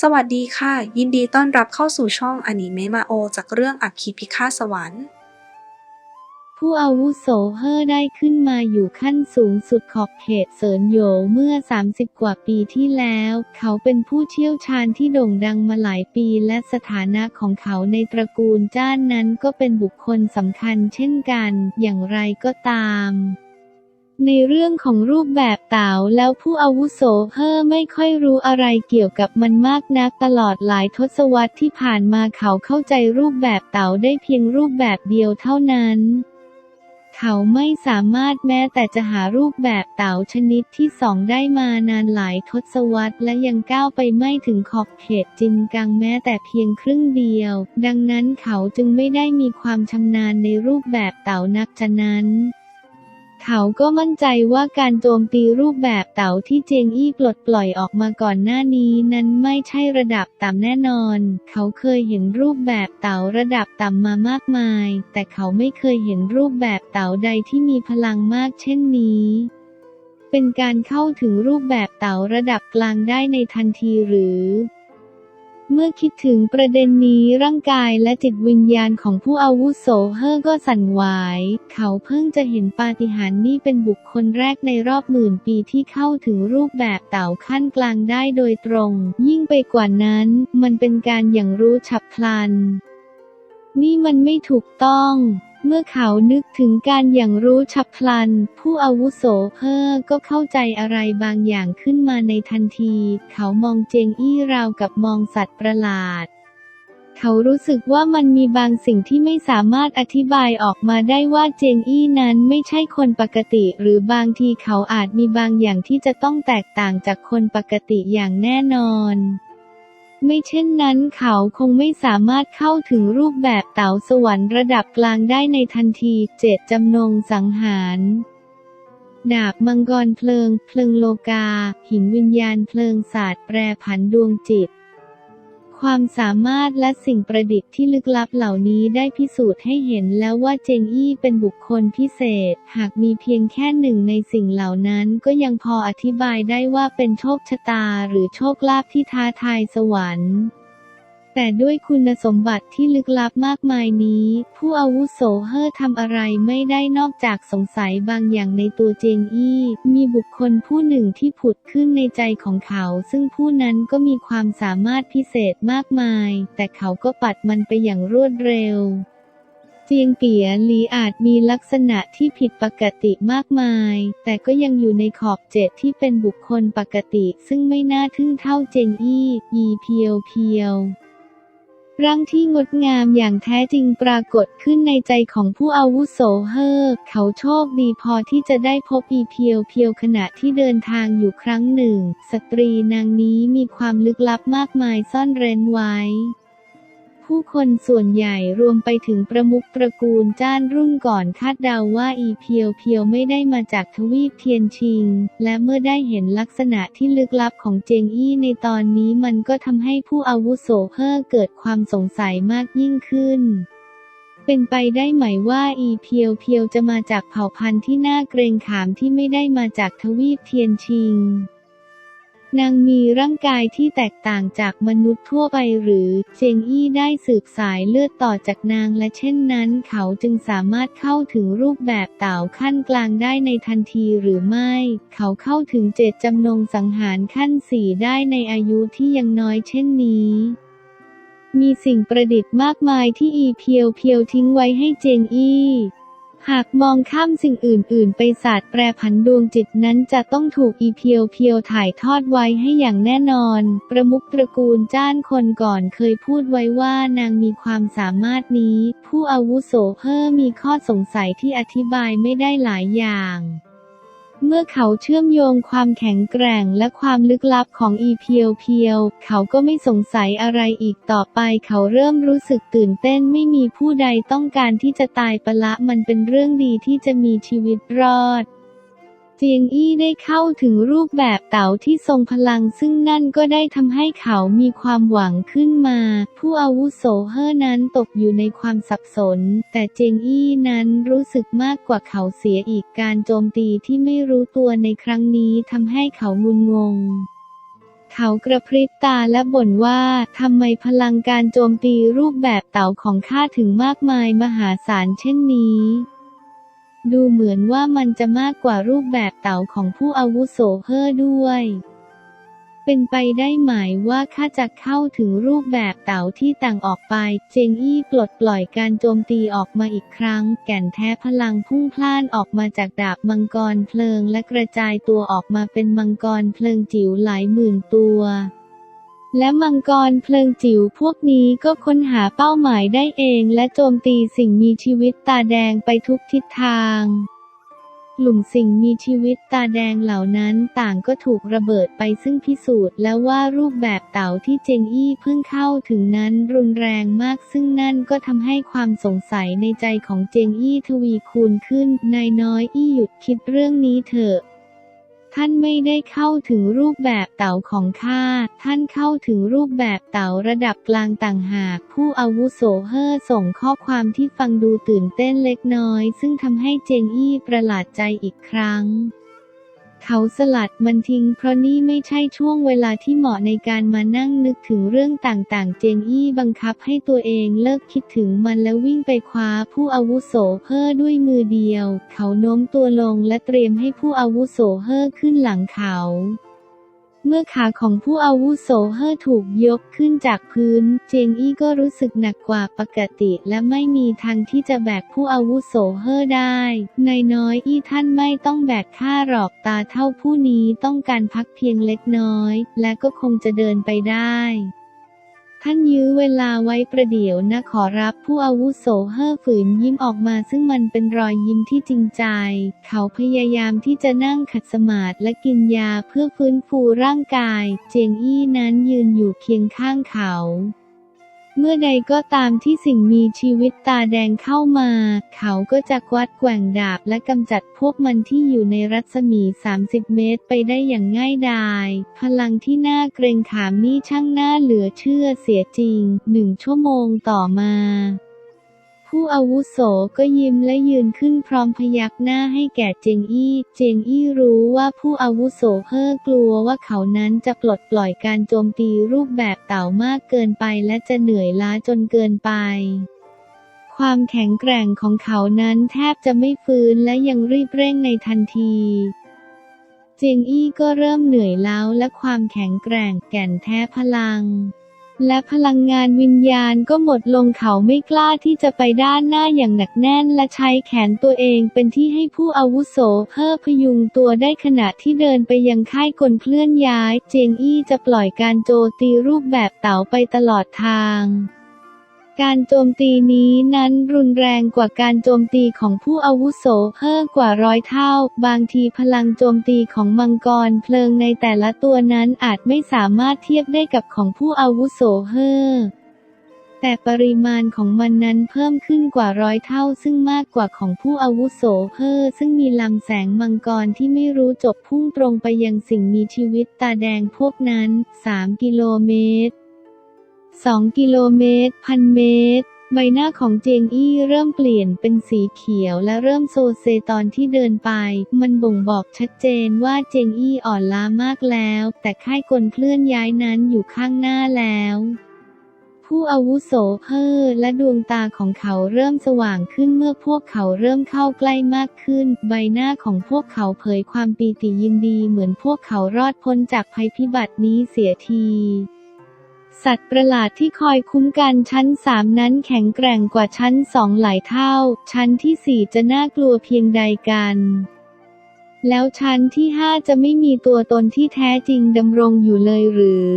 สวัสดีค่ะ ยินดีต้อนรับเข้าสู่ช่องอนิเมะมาโอ จากเรื่องอัคคีพิฆาตสวรรค์ ผู้อาวุโสเฮอได้ขึ้นมาอยู่ขั้นสูงสุดขอบเขตเซินโยเมื่อ 30 กว่าปีที่แล้ว เขาเป็นผู้เชี่ยวชาญที่โด่งดังมาหลายปีและสถานะของเขาในตระกูลจ้านนั้นก็เป็นบุคคลสำคัญเช่นกัน อย่างไรก็ตาม ในเรื่องของรูปแบบเต๋าแล้วผู้อาวุโสเฮอไม่ค่อยรู้อะไรเกี่ยวกับมันมากนักตลอดหลายทศวรรษที่ผ่านมาเขาเข้าใจรูปแบบเต๋าได้เพียงรูปแบบเดียวเท่านั้น เขาไม่สามารถแม้แต่จะหารูปแบบเต๋าชนิดที่สองได้มานานหลายทศวรรษและยังก้าวไปไม่ถึงขอบเขตจินกังแม้แต่เพียงครึ่งเดียว ดังนั้นเขาจึงไม่ได้มีความชำนาญในรูปแบบเต๋านักฉะนั้น เขาก็มั่นใจว่าการโจมตีรูปแบบเต๋าที่เจงอี้ปลดปล่อยออกมาก่อนหน้านี้นั้นไม่ใช่ระดับต่ำแน่นอน เขาเคยเห็นรูปแบบเต๋าระดับต่ำมามากมาย แต่เขาไม่เคยเห็นรูปแบบเต๋าใดที่มีพลังมากเช่นนี้เป็นการเข้าถึงรูปแบบเต๋าระดับกลางได้ในทันทีหรือ เมื่อคิดถึงประเด็นนี้ร่างกายและจิตวิญญาณของผู้อาวุโสเฮอก็สั่นไหว เขาเพิ่งจะเห็นปาฏิหาริย์นี่เป็นบุคคลแรกในรอบหมื่นปีที่เข้าถึงรูปแบบเต่าขั้นกลางได้โดยตรง ยิ่งไปกว่านั้น มันเป็นการอย่างรู้ฉับพลัน นี่มันไม่ถูกต้อง เมื่อเขานึกถึงการอย่างรู้ฉับพลัน ผู้อาวุโสเพ้อก็เข้าใจอะไรบางอย่างขึ้นมาในทันที เขามองเจงอี้ราวกับมองสัตว์ประหลาด เขารู้สึกว่ามันมีบางสิ่งที่ไม่สามารถอธิบายออกมาได้ว่าเจงอี้นั้นไม่ใช่คนปกติ หรือบางทีเขาอาจมีบางอย่างที่จะต้องแตกต่างจากคนปกติอย่างแน่นอน ไม่เช่นนั้นเขาคงไม่สามารถเข้าถึงรูปแบบเต๋าสวรรค์ระดับกลางได้ในทันทีเจตจำนงสังหารดาบมังกรเพลิง เพลิงโลกา หินวิญญาณเพลิงศาสตร์แปรผันดวงจิต ความสามารถและสิ่งประดิษฐ์ที่ลึกลับเหล่านี้ได้พิสูจน์ให้เห็นแล้วว่าเจงอี้เป็นบุคคลพิเศษ หากมีเพียงแค่หนึ่งในสิ่งเหล่านั้นก็ยังพออธิบายได้ว่าเป็นโชคชะตาหรือโชคลาภที่ท้าทายสวรรค์ แต่ด้วยคุณสมบัติที่ลึกลับมากมายนี้ ผู้อาวุโสเฮอทำอะไรไม่ได้นอกจากสงสัยบางอย่างในตัวเจงอี้ มีบุคคลผู้หนึ่งที่ผุดขึ้นในใจของเขา ซึ่งผู้นั้นก็มีความสามารถพิเศษมากมาย แต่เขาก็ปัดมันไปอย่างรวดเร็วเจียงเปียหลีอาจมีลักษณะที่ผิดปกติมากมาย แต่ก็ยังอยู่ในขอบเจ็ดที่เป็นบุคคลปกติ ซึ่งไม่น่าทึ่งเท่าเจงอี้ยีเพียวเพียว ร่างที่งดงามอย่างแท้จริงปรากฏขึ้นในใจของผู้อาวุโสเฮอเขาโชคดีพอที่จะได้พบอีเพียวเพียวขณะที่เดินทางอยู่ครั้งหนึ่ง สตรีนางนี้มีความลึกลับมากมายซ่อนเร้นไว้ ผู้คนส่วนใหญ่รวมไปถึงประมุขตระกูลจ้านรุ่นก่อนคาดเดาว่าอีเพียวเพียวไม่ได้มาจากทวีปเทียนชิง และเมื่อได้เห็นลักษณะที่ลึกลับของเจงอี้ในตอนนี้มันก็ทำให้ผู้อาวุโสเพ้อเกิดความสงสัยมากยิ่งขึ้นเป็นไปได้ไหมว่าอีเพียวเพียวจะมาจากเผ่าพันธุ์ที่น่าเกรงขามที่ไม่ได้มาจากทวีปเทียนชิง นางมีร่างกายที่แตกต่างจากมนุษย์ทั่วไปหรือ เจงอี้ได้สืบสายเลือดต่อจากนางและเช่นนั้น เขาจึงสามารถเข้าถึงรูปแบบเต่าขั้นกลางได้ในทันทีหรือไม่ เขาเข้าถึงเจตจำนงสังหารขั้นสี่ได้ในอายุที่ยังน้อยเช่นนี้มีสิ่งประดิษฐ์มากมายที่อีเพียวเพียวทิ้งไว้ให้เจงอี้ หากมองข้ามสิ่งอื่น ๆ ไปศาสตร์แปรผันดวงจิตนั้นจะต้องถูกอีเพียวเพียวถ่ายทอดไว้ให้อย่างแน่นอน ประมุขตระกูลจ้านคนก่อนเคยพูดไว้ว่านางมีความสามารถนี้ ผู้อาวุโสเพิ่มมีข้อสงสัยที่อธิบายไม่ได้หลายอย่าง เมื่อเขาเชื่อมโยงความแข็งแกร่งและความลึกลับของอีเพียวเพียว เขาก็ไม่สงสัยอะไรอีกต่อไป เขาเริ่มรู้สึกตื่นเต้นไม่มีผู้ใดต้องการที่จะตายปะละมันเป็นเรื่องดีที่จะมีชีวิตรอด เจียงอี้ได้เข้าถึงรูปแบบเต๋าที่ทรงพลังซึ่งนั่นก็ได้ทำให้เขามีความหวังขึ้นมา ผู้อาวุโสเฮอนั้นตกอยู่ในความสับสน แต่เจียงอี้นั้นรู้สึกมากกว่าเขาเสียอีกการโจมตีที่ไม่รู้ตัวในครั้งนี้ทำให้เขางุนงงเขากระพริบตาและบ่นว่าทำไมพลังการโจมตีรูปแบบเต่าของข้าถึงมากมายมหาศาลเช่นนี้ ดูเหมือนว่ามันจะมากกว่ารูปแบบเต่าของผู้อาวุโสเฮอด้วย เป็นไปได้ไหมว่าข้าจะเข้าถึงรูปแบบเต่าที่ต่างออกไป เจงอี้ปลดปล่อยการโจมตีออกมาอีกครั้ง แก่นแท้พลังพุ่งพล่านออกมาจากดาบมังกรเพลิงและกระจายตัวออกมาเป็นมังกรเพลิงจิ๋วหลายหมื่นตัว และมังกรเพลิงจิ๋วพวกนี้ก็ค้นหาเป้าหมายได้เองและโจมตีสิ่งมีชีวิตตาแดงไปทุกทิศทางกลุ่มสิ่งมีชีวิตตาแดงเหล่านั้นต่างก็ถูกระเบิดไปซึ่งพิสูจน์แล้วว่ารูปแบบเต่าที่เจงอี้เพิ่งเข้าถึงนั้นรุนแรงมากซึ่งนั่นก็ทำให้ความสงสัยในใจของเจงอี้ทวีคูณขึ้น นายน้อยอี้หยุดคิดเรื่องนี้เถอะ ท่านไม่ได้เข้าถึงรูปแบบเต่าของข้า ท่านเข้าถึงรูปแบบเต่าระดับกลางต่างหาก ผู้อาวุโสเฮอส่งข้อความที่ฟังดูตื่นเต้นเล็กน้อย ซึ่งทำให้เจงอี้ประหลาดใจอีกครั้ง เขาสลัดมันทิ้งเพราะนี่ไม่ใช่ช่วงเวลาที่เหมาะในการมานั่งนึกถึงเรื่องต่างๆ เจงอี้บังคับให้ตัวเองเลิกคิดถึงมันแล้ววิ่งไปคว้าผู้อาวุโสเฮ่อด้วยมือเดียว เขาโน้มตัวลงและเตรียมให้ผู้อาวุโสเฮ่อขึ้นหลังเขา เมื่อขาของผู้อาวุโสเฮ่อถูกยกขึ้นจากพื้น เจงอี้ก็รู้สึกหนักกว่าปกติ และไม่มีทางที่จะแบกผู้อาวุโสเฮ่อได้นายน้อยอี้ท่านไม่ต้องแบกข้าหรอกตาเท่าผู้นี้ต้องการพักเพียงเล็กน้อย และก็คงจะเดินไปได้ ท่านยื้อเวลาไว้ประเดี๋ยวนะขอรับผู้อาวุโสเฮ่อฝืนยิ้มออกมาซึ่งมันเป็นรอยยิ้มที่จริงใจ เขาพยายามที่จะนั่งขัดสมาธิและกินยาเพื่อฟื้นฟูร่างกาย เจียงอี้นั้นยืนอยู่เคียงข้างเขา เมื่อใดก็ตามที่สิ่งมีชีวิตตาแดงเข้ามา เขาก็จะกวัดแกว่งดาบและกำจัดพวกมันที่อยู่ในรัศมี 30 เมตรไปได้อย่างง่ายดาย พลังที่น่าเกรงขามนี่ช่างน่าเหลือเชื่อเสียจริง หนึ่งชั่วโมงต่อมา ผู้อาวุโสก็ยิ้มและยืนขึ้นพร้อมพยักหน้าให้แก่เจงอี้ เจงอี้รู้ว่าผู้อาวุโสเพ้อกลัวว่าเขานั้นจะปลดปล่อยการโจมตีรูปแบบเต่ามากเกินไปและจะเหนื่อยล้าจนเกินไปความแข็งแกร่งของเขานั้นแทบจะไม่ฟื้นและยังรีบเร่งในทันทีเจงอี้ก็เริ่มเหนื่อยแล้าและความแข็งแกร่งแก่นแท้พลัง และพลังงานวิญญาณก็หมดลงเขาไม่กล้าที่จะไปด้านหน้าอย่างหนักแน่นและใช้แขนตัวเองเป็นที่ให้ผู้อาวุโสเพิ่พยุงตัวได้ขณะที่เดินไปยังค่ายกลเคลื่อนย้าย เจียงอี้จะปล่อยการโจตีรูปแบบเต๋าไปตลอดทาง การโจมตีนี้นั้นรุนแรงกว่าการโจมตีของผู้อาวุโสเพิ่มกว่าร้อยเท่า บางทีพลังโจมตีของมังกรเพลิงในแต่ละตัวนั้นอาจไม่สามารถเทียบได้กับของผู้อาวุโสเฮอแต่ปริมาณของมันนั้นเพิ่มขึ้นกว่าร้อยเท่า ซึ่งมากกว่าของผู้อาวุโสเฮอซึ่งมีลำแสงมังกรที่ไม่รู้จบพุ่งตรงไปยังสิ่งมีชีวิตตาแดงพวกนั้น 3 กิโลเมตร 2 กิโลเมตร พันเมตร ใบหน้าของเจงอี้เริ่มเปลี่ยนเป็นสีเขียวและเริ่มโซเซตอนที่เดินไป มันบ่งบอกชัดเจนว่าเจงอี้อ่อนล้ามากแล้ว แต่ค่ายกลเคลื่อนย้ายนั้นอยู่ข้างหน้าแล้วผู้อาวุโสเพ้อและดวงตาของเขาเริ่มสว่างขึ้นเมื่อพวกเขาเริ่มเข้าใกล้มากขึ้น ใบหน้าของพวกเขาเผยความปีติยินดีเหมือนพวกเขารอดพ้นจากภัยพิบัตินี้เสียที สัตว์ประหลาดที่คอยคุ้มกันชั้นสามนั้นแข็งแกร่งกว่าชั้นสองหลายเท่า ชั้นที่สี่จะน่ากลัวเพียงใดกัน แล้วชั้นที่ห้าจะไม่มีตัวตนที่แท้จริงดำรงอยู่เลยหรือ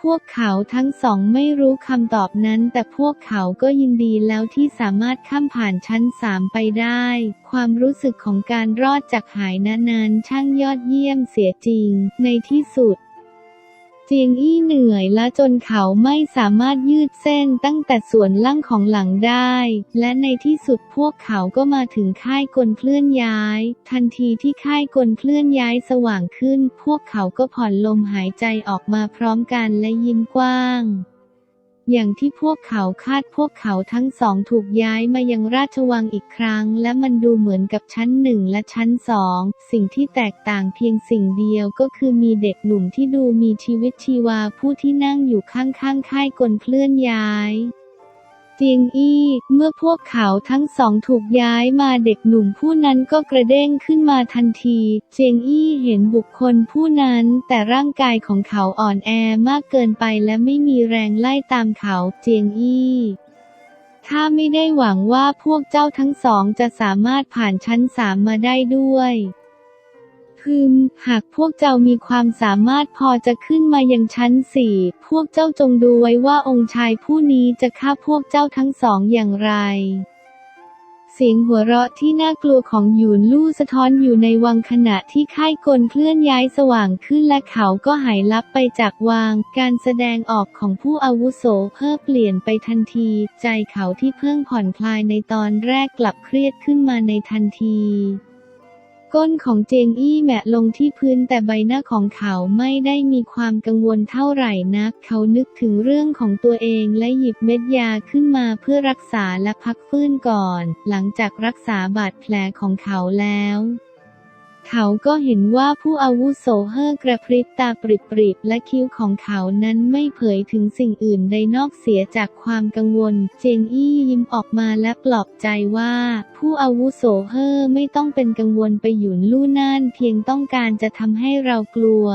พวกเขาทั้งสองไม่รู้คำตอบนั้น แต่พวกเขาก็ยินดีแล้วที่สามารถข้ามผ่านชั้นสามไปได้ ความรู้สึกของการรอดจากหายนั้นๆช่างยอดเยี่ยมเสียจริง ในที่สุด เจียงอี้เหนื่อยและจนเขาไม่สามารถยืดเส้นตั้งแต่ส่วนล่างของหลังได้ และในที่สุดพวกเขาก็มาถึงค่ายกลเคลื่อนย้าย ทันทีที่ค่ายกลเคลื่อนย้ายสว่างขึ้น พวกเขาก็ผ่อนลมหายใจออกมาพร้อมกันและยิ้มกว้าง อย่างที่พวกเขาคาดพวกเขาทั้งสองถูกย้ายมายังราชวังอีกครั้ง และมันดูเหมือนกับชั้นหนึ่งและชั้นสอง สิ่งที่แตกต่างเพียงสิ่งเดียวก็คือมีเด็กหนุ่มที่ดูมีชีวิตชีวาผู้ที่นั่งอยู่ข้างๆค่ายกลเคลื่อนย้าย เจียงอี้เมื่อพวกเขาทั้งสองถูกย้ายมาเด็กหนุ่มผู้นั้นก็กระเด้งขึ้นมาทันที เจียงอี้เห็นบุคคลผู้นั้น แต่ร่างกายของเขาอ่อนแอมากเกินไปและไม่มีแรงไล่ตามเขาเจียงอี้ถ้าไม่ได้หวังว่าพวกเจ้าทั้งสองจะสามารถผ่านชั้นสามมาได้ด้วย พึม หากพวกเจ้ามีความสามารถพอจะขึ้นมายังชั้นสี่ พวกเจ้าจงดูไว้ว่าองค์ชายผู้นี้จะฆ่าพวกเจ้าทั้งสองอย่างไรเสียงหัวเราะที่น่ากลัวของหยูนลู่สะท้อนอยู่ในวังขณะที่ค่ายกลเคลื่อนย้ายสว่างขึ้นและเขาก็หายลับไปจากวัง การแสดงออกของผู้อาวุโสเพิ่มเปลี่ยนไปทันที ใจเขาที่เพิ่งผ่อนคลายในตอนแรกกลับเครียดขึ้นมาในทันที ก้นของเจงอี้แหมะลงที่พื้นแต่ใบหน้าของเขาไม่ได้มีความกังวลเท่าไหร่นัก เขานึกถึงเรื่องของตัวเองและหยิบเม็ดยาขึ้นมาเพื่อรักษาและพักฟื้นก่อน หลังจากรักษาบาดแผลของเขาแล้ว เขาก็เห็นว่าผู้อาวุโสเฮอกระพริบตาปริบๆและคิ้วของเขานั้นไม่เผยถึงสิ่งอื่นใดนอกเสียจากความกังวล เจงอี้ยิ้มออกมาและปลอบใจว่า ผู้อาวุโสเฮอไม่ต้องเป็นกังวลไปหยุนลู่น่านเพียงต้องการจะทำให้เรากลัว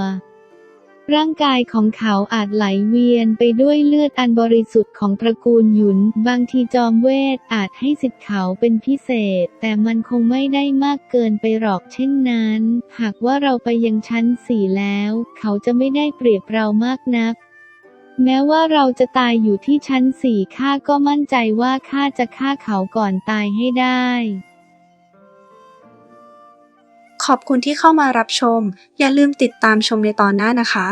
ร่างกายของเขาอาจไหลเวียนไปด้วยเลือดอันบริสุทธิ์ของตระกูลหยุน บางทีจอมเวทอาจให้สิทธิ์เขาเป็นพิเศษ แต่มันคงไม่ได้มากเกินไปหรอกเช่นนั้น หากว่าเราไปยังชั้นสี่แล้ว เขาจะไม่ได้เปรียบเรามากนัก แม้ว่าเราจะตายอยู่ที่ชั้นสี่ข้าก็มั่นใจว่าข้าจะฆ่าเขาก่อนตายให้ได้ ขอบคุณที่เข้ามารับชม อย่าลืมติดตามชมในตอนหน้านะคะ